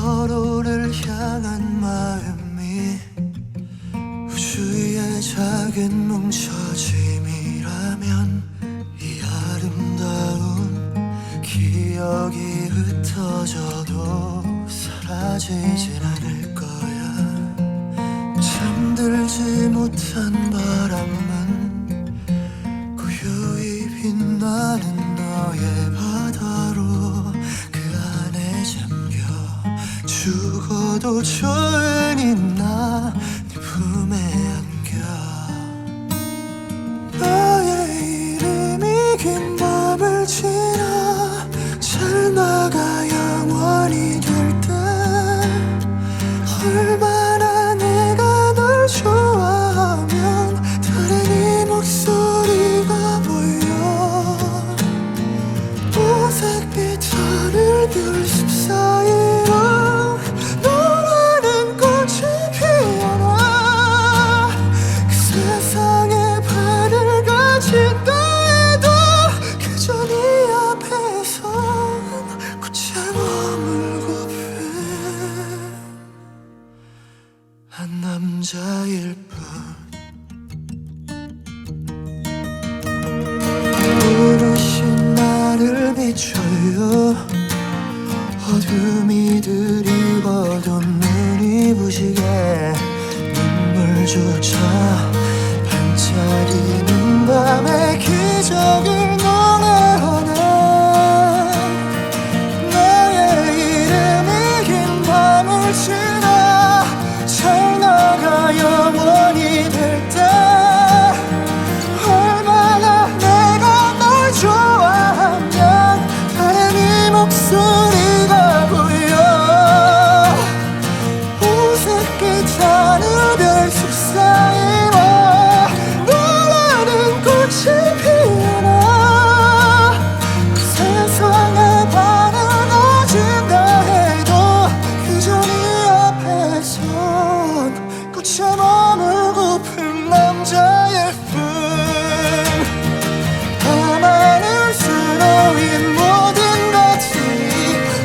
서로를 향한 마음이 우주의 작은 뭉쳐짐이라면 이 아름다운 기억이 흩어져도 사라지진 않을 거야. 잠들지 못한 바람 너도 조용히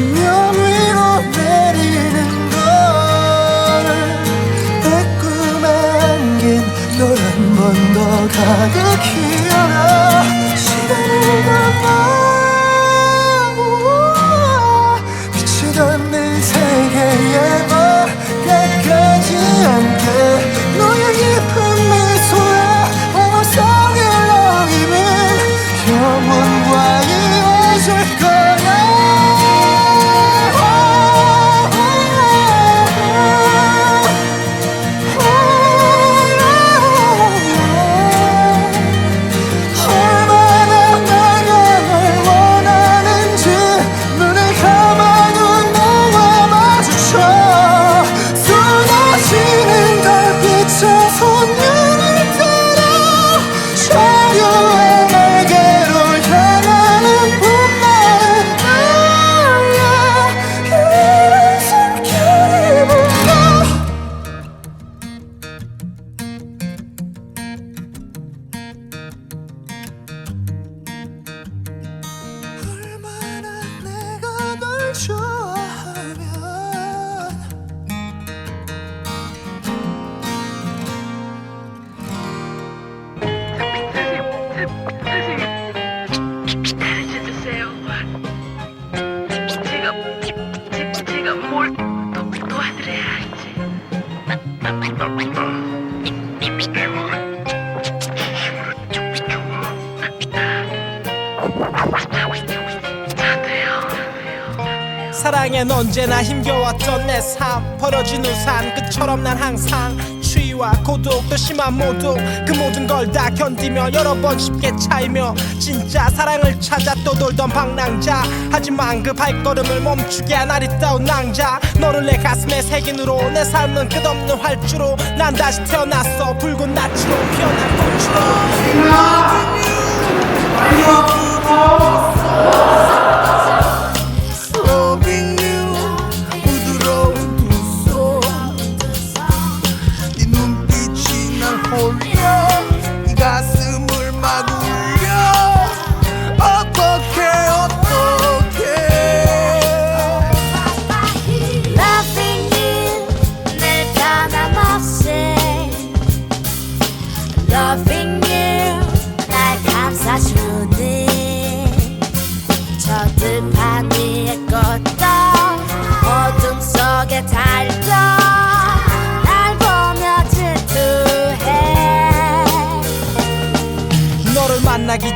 면 위로 내리는 걸 내 꿈에 안긴 널 한 번 더 가득히 언제나 힘겨웠던 내 삶. 벌어진 우산 끝처럼 난 항상 추위와 고독도 심한 모독. 그 모든 걸 다 견디며 여러 번 쉽게 차이며 진짜 사랑을 찾아 떠돌던 방랑자. 하지만 그 발걸음을 멈추게 한 아리따운 낭자. 너를 내 가슴에 새긴으로 내 삶은 끝없는 활주로 난 다시 태어났어. 붉은 낯으로 피어난 꽃으로.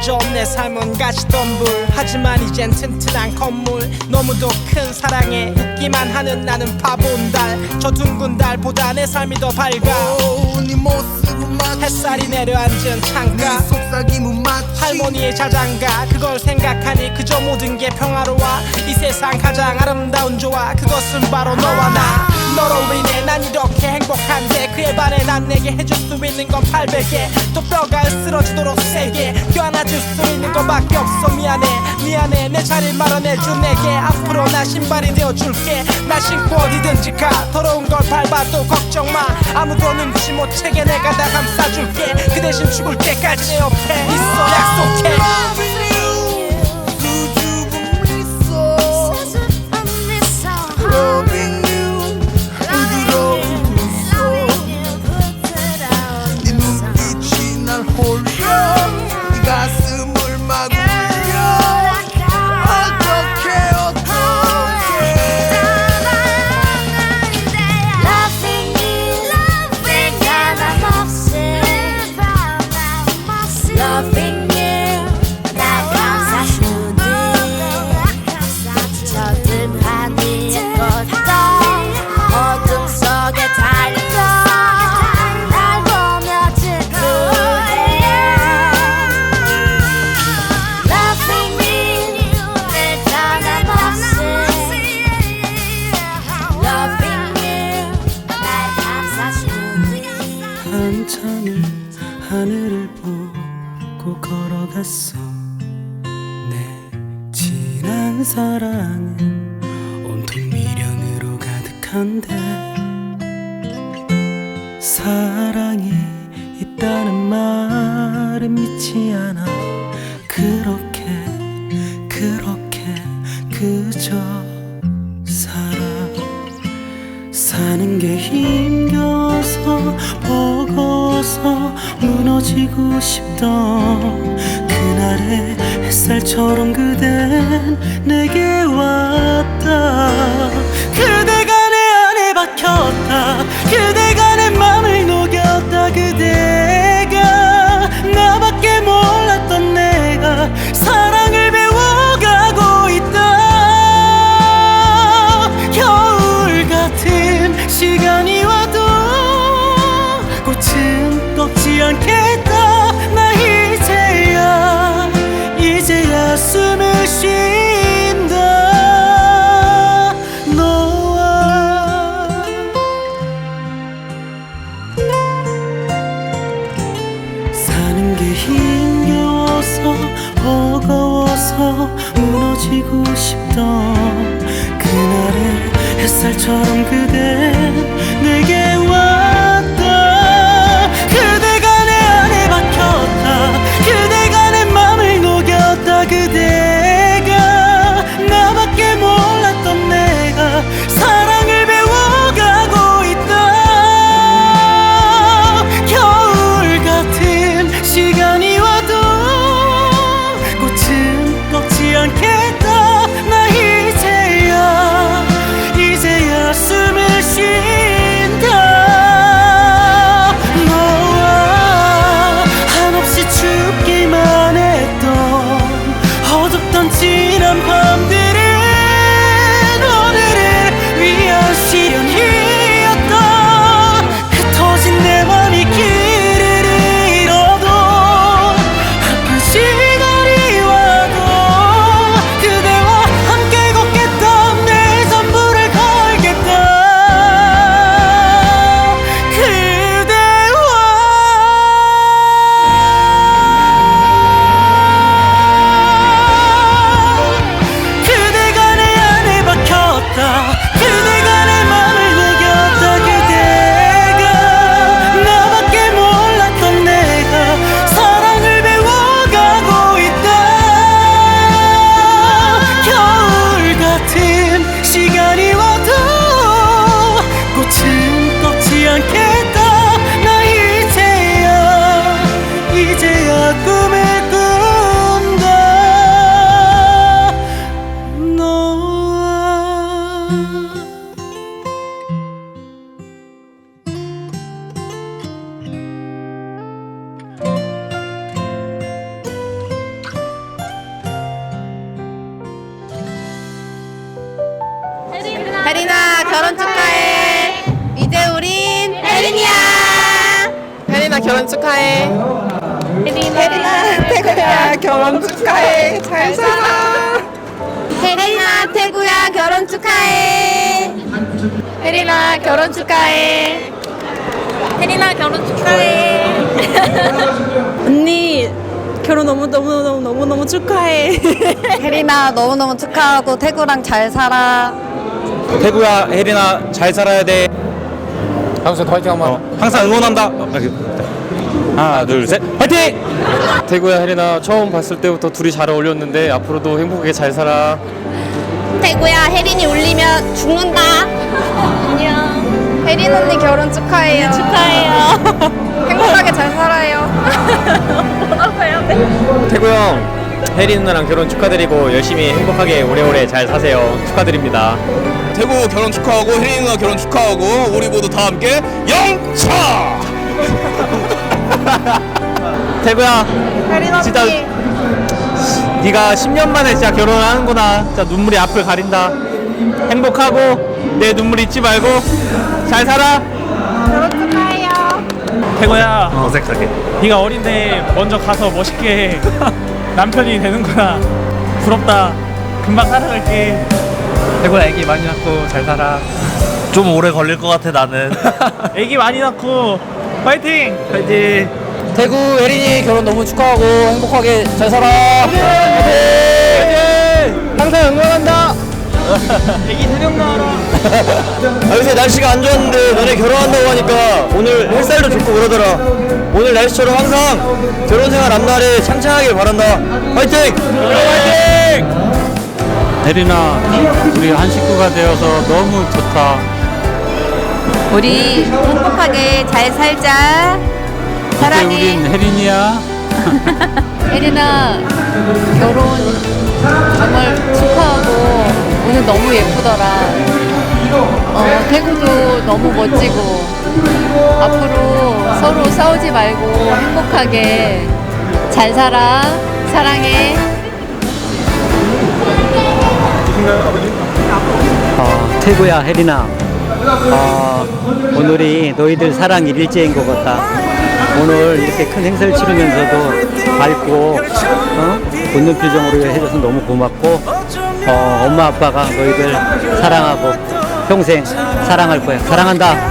예전 내 삶은 가시덤불. 하지만 이젠 튼튼한 건물. 너무도 큰 사랑에 웃기만 하는 나는 바본 달저 둥근 달보다 내 삶이 더 밝아. 오 네 모습은 마치 햇살이 내려앉은 창가. 네 속삭임은 마치 할머니의 자장가. 그걸 생각하니 그저 모든 게 평화로워. 이 세상 가장 아름다운 조화. 그것은 바로 너와 나 너로 인해 난 이렇게 행복한데 그에 반해 난 내게 해줄 수 있는 건 800개 또 뼈가 쓰러지도록 세게 껴안아줄 수 있는 것밖에 없어. 미안해 미안해. 내 자리를 마련해준 내게 앞으로 나 신발이 되어줄게. 나 신고 어디든지 가. 더러운 걸 밟아도 걱정 마. 아무도 눈치 못 채게 내가 다 감싸줄게. 그 대신 죽을 때까지 내 옆에 있어. 약속해 힘겨워서 버거워서 무너지고 싶던 그날의 햇살처럼 그댄 내게 왔다. 그대가 내 안에 박혔다. 그대가 내맘 숨을 축하해. 혜린아 결혼 축하해. 혜린아 결혼 축하해. 언니 결혼 너무 너무 너무 너무 너무 축하해. 혜린아 너무 너무 축하하고 태구랑 잘 살아. 태구야 혜린아 잘 살아야 돼 항상 화이팅 한번. 어, 항상 응원한다 어, 여기. 하나 둘 셋 화이팅 태구야 혜린아 처음 봤을 때부터 둘이 잘 어울렸는데 앞으로도 행복하게 잘 살아 태구야 혜린이 울리면 죽는다. 안녕. 혜린 언니 결혼 축하해요. 축하해요. 행복하게 잘 살아요. 태구 형 혜린 누나랑 결혼 축하드리고 열심히 행복하게 오래오래 잘 사세요 축하드립니다 태구 결혼 축하하고 혜린 누나 결혼 축하하고 우리 모두 다 함께 영차 태구야 진짜 네가 10년 만에 진짜 결혼을 하는구나. 진짜 눈물이 앞을 가린다. 행복하고 내 눈물 잊지 말고 잘 살아. 태구야. 어색하게. 네가 어린데 먼저 가서 멋있게 남편이 되는구나. 부럽다. 금방 살아갈게. 태구야 애기 많이 낳고 잘 살아. 좀 오래 걸릴 것 같아 나는. 애기 많이 낳고 파이팅! 화이팅 태구 혜린이 결혼 너무 축하하고 행복하게 잘 살아. 항상 응원한다 애기 세명 나와라. 아, 요새 날씨가 안 좋았는데 너네 결혼한다고 하니까 오늘 햇살도 좋고 그러더라 오늘 날씨처럼 항상 결혼 생활 앞날에 창창하길 바란다 화이팅! 화이팅! 혜린아 우리 한 식구가 되어서 너무 좋다 우리 행복하게 잘 살자. 이제 우린 혜린이야 혜린아 결혼 정말 축하하고 오늘 너무 예쁘더라. 어, 태구도 너무 멋지고 앞으로 서로 싸우지 말고 행복하게 잘 살아. 사랑해. 어, 태구야 혜린아 어, 오늘이 너희들 사랑 일일째인 것 같다 오늘 이렇게 큰 행사를 치르면서도 밝고 어? 웃는 표정으로 해줘서 너무 고맙고 어, 엄마 아빠가 너희들 사랑하고 평생 사랑할 거야 사랑한다